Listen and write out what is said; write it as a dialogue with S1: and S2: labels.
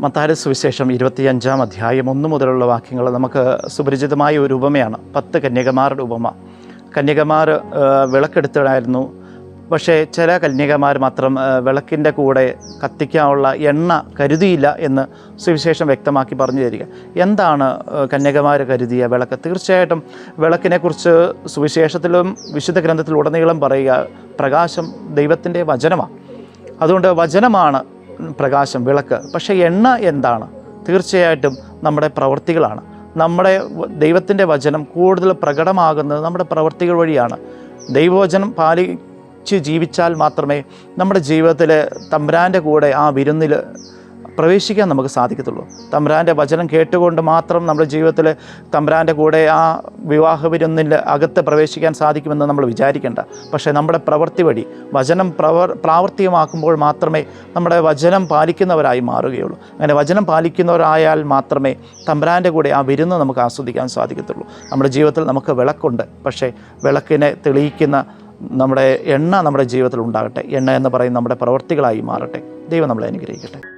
S1: മത്തായ സുവിശേഷം ഇരുപത്തിയഞ്ചാം അധ്യായം ഒന്ന് മുതലുള്ള വാക്യങ്ങൾ നമുക്ക് സുപരിചിതമായ ഒരു ഉപമയാണ്. പത്ത് കന്യകമാരുടെ ഉപമ. കന്യകമാർ വിളക്കെടുത്തിടായിരുന്നു പക്ഷേ ചില കന്യകമാർ മാത്രം വിളക്കിന്റെ കൂടെ കത്തിക്കാനുള്ള എണ്ണ കരുതിയില്ല എന്ന് സുവിശേഷം വ്യക്തമാക്കി പറഞ്ഞു തരിക. എന്താണ് കന്യകമാർ കരുതിയ വിളക്ക്? തീർച്ചയായിട്ടും വിളക്കിനെക്കുറിച്ച് സുവിശേഷത്തിലും വിശുദ്ധ ഗ്രന്ഥത്തിലുടനീളം പറയുക പ്രകാശം ദൈവത്തിന്റെ വചനമാണ്. അതുകൊണ്ട് വചനമാണ് പ്രകാശം വിളക്ക്. പക്ഷേ എണ്ണ എന്താണ്? തീർച്ചയായിട്ടും നമ്മുടെ പ്രവൃത്തികളാണ് നമ്മുടെ ദൈവത്തിന്റെ വചനം കൂടുതൽ പ്രകടമാകുന്നത് നമ്മുടെ പ്രവൃത്തികൾ വഴിയാണ്. ദൈവവചനം പാലിച്ച് ജീവിച്ചാൽ മാത്രമേ നമ്മുടെ ജീവിതത്തിൽ തമ്പുരാന്റെ കൂടെ ആ വിരുന്നിൽ പ്രവേശിക്കാൻ നമുക്ക് സാധിക്കത്തുള്ളൂ. തമ്പ്രാന്റെ വചനം കേട്ടുകൊണ്ട് മാത്രം നമ്മുടെ ജീവിതത്തിൽ തമ്പ്രാന്റെ കൂടെ ആ വിവാഹ വിരുന്നിന്റെ അകത്ത് പ്രവേശിക്കാൻ സാധിക്കുമെന്ന് നമ്മൾ വിചാരിക്കേണ്ട. പക്ഷേ നമ്മുടെ പ്രവൃത്തി വഴി വചനം പ്രവർ പ്രാവർത്തികമാക്കുമ്പോൾ മാത്രമേ നമ്മുടെ വചനം പാലിക്കുന്നവരായി മാറുകയുള്ളൂ. അങ്ങനെ വചനം പാലിക്കുന്നവരായാൽ മാത്രമേ തമ്പ്രാന്റെ കൂടെ ആ വിരുന്ന് നമുക്ക് ആസ്വദിക്കാൻ സാധിക്കത്തുള്ളൂ. നമ്മുടെ ജീവിതത്തിൽ നമുക്ക് വിളക്കുണ്ട്. പക്ഷേ വിളക്കിനെ തെളിയിക്കുന്ന നമ്മുടെ എണ്ണ നമ്മുടെ ജീവിതത്തിൽ ഉണ്ടാകട്ടെ. എണ്ണ എന്ന് പറയുന്നത് നമ്മുടെ പ്രവൃത്തികളായി മാറട്ടെ. ദൈവം നമ്മളെ അനുഗ്രഹിക്കട്ടെ.